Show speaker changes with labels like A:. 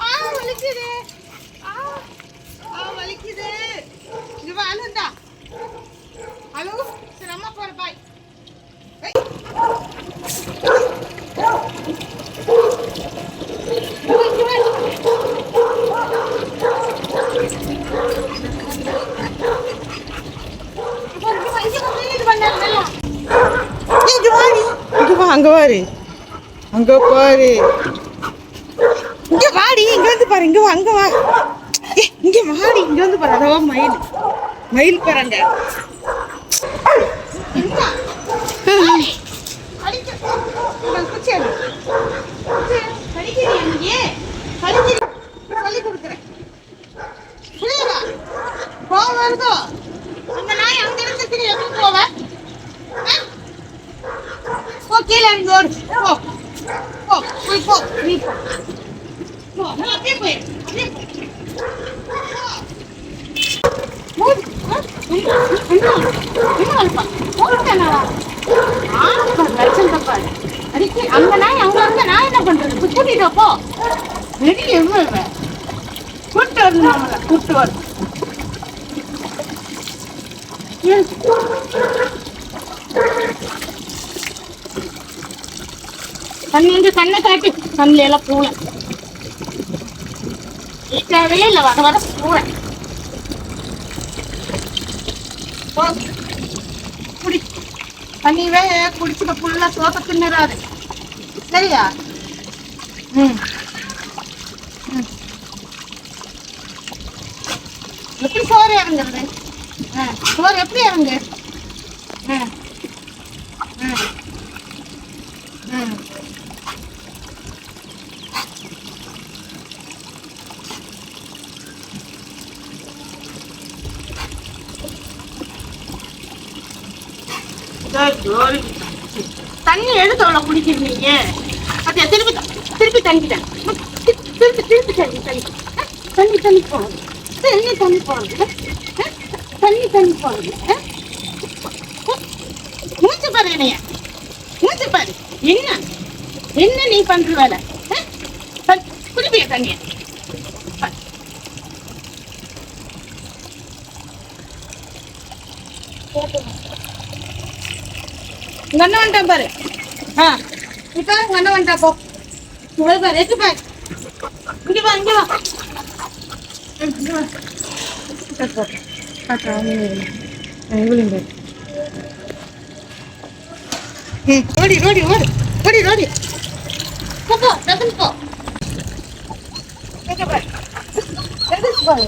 A: ஆ வலிக்குது ஆ ஆ வலிக்குது இங்க வா அழுந்தா ஹலோ சரி அம்மா போற பாய் ஏய். இங்க வா, இங்க வா. இங்க வா, இங்க வா, இங்க வா, இது பண்ணாரு, நல்லா. ஏய், இங்க வா நீ. இங்க வா அங்கே வாரு அங்கே பாரு இங்கே வாடி இங்கே வந்து பாரு இங்கே அங்கே வா இங்கே வாடி இங்கே வந்து பாரு அதவா மயில் மயில் பாருங்க சொல்லி கொடுக்குறேன் புரியுதா கோவம் வருதோ அந்த நாய் அங்க இருக்கிறதுக்கு எப்படி போவேன் போ கீழே இறங்கி ஓடு போ போ போய் போ நீ போ போ நான் அப்படியே போய் அப்படியே போ. ஓடு. ஆ, என்ன? என்ன? என்ன வளர்ப்பா? ஓடுட்டானாடா? ஆளு பாரு, லட்சணத்தை பாரு. அடிக்கி, அங்க நாய் அங்க இருந்தா நான் என்ன பண்றது போய் கூட்டிட்டு போ ரெடி எவ்வளவு இவ? கூட்டு வரணும் அவளை கூட்டு வரணும் ஏன்? கண்ணு வந்து கண்ணை காட்டு கண்ணுல எல்லாம் பூனை. தேவையே இல்லை வர வர பூனை. போ. குடி. தண்ணியவே குடிச்சுக்க ஃபுல்லாக சோத்த தின்னுறாரு. சரியா? ம். ம். எப்படி சோறு இறங்குறது? ஆ, சோறு எப்படி இறங்கு ம் ம் ம் தண்ணி எடுத்து அவ்வளோ குடிக்கிறீங்க அப்படியா திருப்பி திருப்பி தண்ணி திருப்பி திருப்பி தண்ணி தண்ணி. தண்ணி தண்ணி போடுறது தண்ணி தண்ணி போடுறது தண்ணி தண்ணி போடுறது மூச்சு பாரு என்னைய. மூச்சு பாரு. என்ன? என்ன நீ பண்ற வேலை? தண்ணிய உங்க அண்ணன் வந்துட்டான் பாரு ஆ இப்ப உங்க அண்ணன் வந்துட்டா போ இங்க பாரு எட்டு பாரு இங்க வா இங்க வா ஓடி ஓடி ஓடி ஓடி ஓடி போ போ போ எங்க பாரு எதுக்கு பாரு